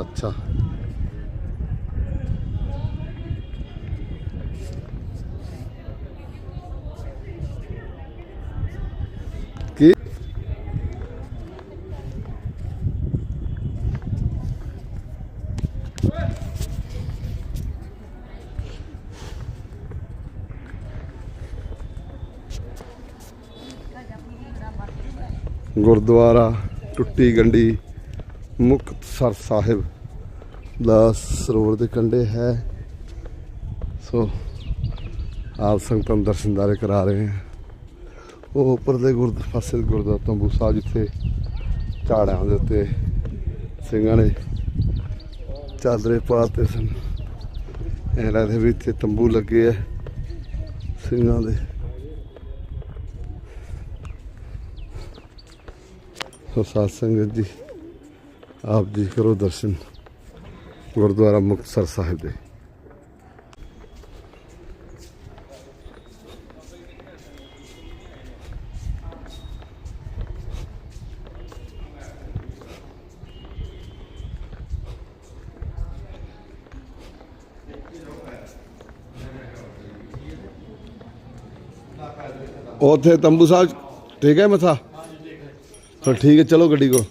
ਅੱਛਾ। ਕੀ? ਗੁਰਦੁਆਰਾ ਟੁੱਟੀ ਗੰਡੀ ਮੁਕਤਸਰ ਸਾਹਿਬ ਦਾ ਸਰੋਵਰ ਦੇ ਕੰਢੇ ਹੈ। ਸੋ ਆਪ ਸੰਗਤਾਂ ਨੂੰ ਦਰਸ਼ਨਦਾਰੇ ਕਰਾ ਰਹੇ ਹਾਂ। ਉਹ ਉੱਪਰਲੇ ਗੁਰਦ, ਪਾਸੇ ਗੁਰਦੁਆਰਾ ਤੰਬੂ ਸਾਹਿਬ ਜਿੱਥੇ ਝਾੜਾਂ ਦੇ ਉੱਤੇ ਸਿੰਘਾਂ ਨੇ ਚਾਦਰੇ ਪਾਤੇ ਸਨ। ਐ ਲੱਗਦਾ ਵੀ ਇੱਥੇ ਤੰਬੂ ਲੱਗੇ ਆ ਸਿੰਘਾਂ ਦੇ। ਸੋ ਸਾਧ ਸੰਗਤ ਜੀ ਆਪ ਜੀ ਕਰੋ ਦਰਸ਼ਨ ਗੁਰਦੁਆਰਾ ਮੁਕਤਸਰ ਸਾਹਿਬ ਦੇ ਉੱਥੇ ਤੰਬੂ ਸਾਹਿਬ ਠੀਕ ਹੈ ਮਥਾ ਚਲ ਠੀਕ ਹੈ ਚਲੋ ਗੱਡੀ ਕੋ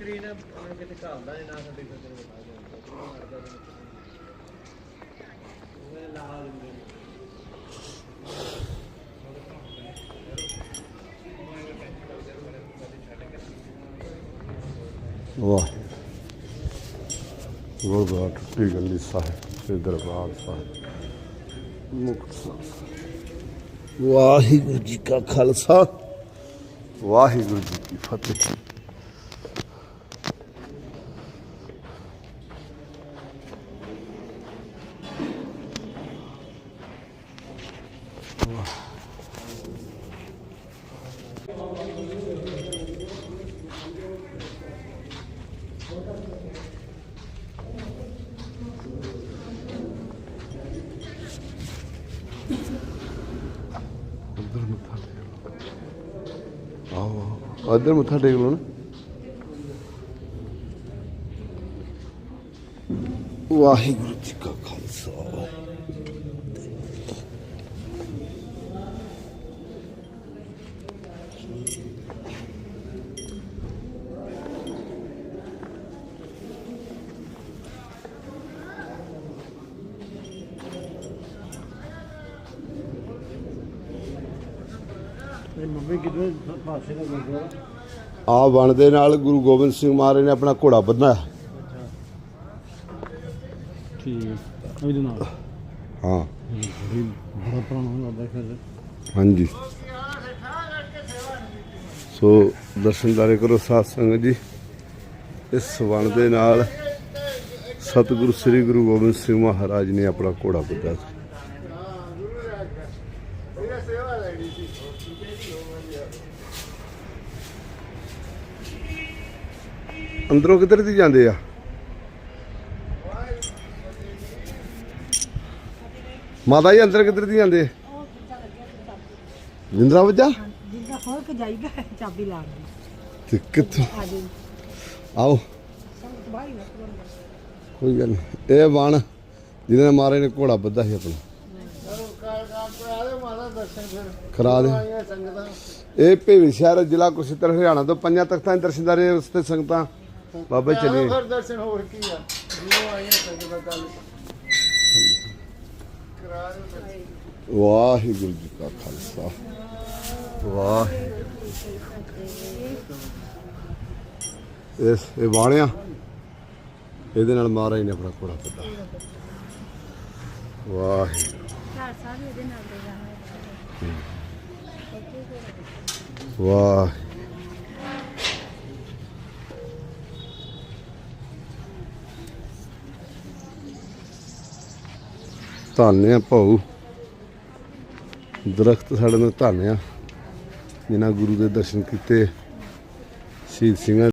ਨਹੀਂ ਕਰੀ ਨਾ ਕਿਤੇ ਘਾਲਦਾ ਨਾ ਸਾਡੇ ਕੋਲ ਤੈਨੂੰ ਬਤਾ ਦਿੰਦਾ ਉਹ ਲਾ ਦਿੰਦੇ ਵਾਹ ਗੁਰਦੁਆਰਾ ਟੁੱਟੀ ਗੰਡੀ ਸਾਹਿਬ ਸ੍ਰੀ ਦਰਬਾਰ ਸਾਹਿਬ ਮੁਕਤਸਰ ਸਾਹਿਬ। ਵਾਹਿਗੁਰੂ ਜੀ ਕਾ ਖਾਲਸਾ ਵਾਹਿਗੁਰੂ ਜੀ ਕੀ ਫਤਿਹ ਉਧਰ ਮੱਥਾ ਟੇਕ ਲਓ ਆਓ ਮੱਥਾ ਟੇਕ ਲਓ ਨਾ। ਵਾਹਿਗੁਰੂ ਜੀ ਕਾ ਖਾਲਸਾ ਤੇ ਮੰਮੀ ਕਿਦੋਂ ਪਾਸੇ ਦਾ ਗੁਰਦੁਆਰਾ ਆ ਵਣ ਦੇ ਨਾਲ ਗੁਰੂ ਗੋਬਿੰਦ ਸਿੰਘ ਮਹਾਰਾਜ ਨੇ ਆਪਣਾ ਘੋੜਾ ਬੰਨਿਆ ਠੀਕ ਹੈ। ਉਹਦੇ ਨਾਲ? ਹਾਂ। ਬੜਾ ਪੁਰਾਣਾ ਲੱਗਦਾ ਫਿਰ। ਹਾਂਜੀ। ਸੋ ਦਰਸ਼ਨਦਾਰੇ ਕਰੋ ਸਾਧ ਸੰਗਤ ਜੀ। ਇਸ ਵਣ ਦੇ ਨਾਲ ਸਤਿਗੁਰੂ ਸ੍ਰੀ ਗੁਰੂ ਗੋਬਿੰਦ ਸਿੰਘ ਮਹਾਰਾਜ ਨੇ ਆਪਣਾ ਘੋੜਾ ਬੱਧਾ ਸੀ। ਅੰਦਰੋਂ ਕਿੱਧਰ ਦੀ ਜਾਂਦੇ ਆ? ਮਾਤਾ ਜੀ ਅੰਦਰ ਕਿੱਧਰ ਦੀ ਜਾਂਦੇ? ਜਿੰਦਰਾ ਵੱਜਾ? ਜਿੰਦਾ ਖੋਲ ਕੇ ਜਾਈਗਾ ਚਾਬੀ ਲਾ ਦੇ ਤੇ ਕਿੱਥੋਂ? ਆਓ। ਕੋਈ ਗੱਲ ਨਹੀਂ ਇਹ ਵਣ ਜਿਹਦੇ ਨਾਲ ਮਹਾਰਾਜ ਨੇ ਘੋੜਾ ਬੱਧਾ ਸੀ ਆਪਣਾ। ਕਰਾ ਦੇ। ਇਹ ਭੇਵੀ ਸ਼ਹਿਰ ਜ਼ਿਲ੍ਹਾ ਕੁਸ਼ਤਰ ਹਰਿਆਣਾ ਤੋਂ ਪੰਜਾਂ ਤਖਤਾਂ ਦੇ ਦਰਸ਼ਨਦਾਰੇ ਰਸਤੇ ਸੰਗਤਾਂ। ਬਾਬਾ ਚਲੀਏ ਫਿਰ ਦਰਸ਼ਨ ਹੋਰ ਕੀ ਆ? ਜਿਹਨੂੰ ਆਈਆਂ ਸੰਗਤਾਂ ਕੱਲ ਕਰਾ ਦਿਓ ਵਾਹਿਗੁਰੂ ਜੀ ਕਾ ਖਾਲਸਾ। ਵਾਹਿਗੁਰੂ। ਇਸ ਇਹ ਬਾਣਿਆ ਇਹਦੇ ਨਾਲ ਮਹਾਰਾਜ ਨੇ ਆਪਣਾ ਘੋੜਾ ਬੱਧਾ ਵਾਹਿਗੁਰੂ। ਘਰ ਸਾਹਿਬ ਇਹਦੇ ਨਾਲ ਦੇ ਜਾਣਾ। ਵਾਹ। ਧੰਨ ਆ ਭਾਊ। ਦਰਖਤ ਸਾਡੇ ਨੂੰ ਧੰਨ ਆ ਜਿਨ੍ਹਾਂ ਗੁਰੂ ਦੇ ਦਰਸ਼ਨ ਕੀਤੇ। ਸ਼ਹੀਦ ਸਿੰਘਾਂ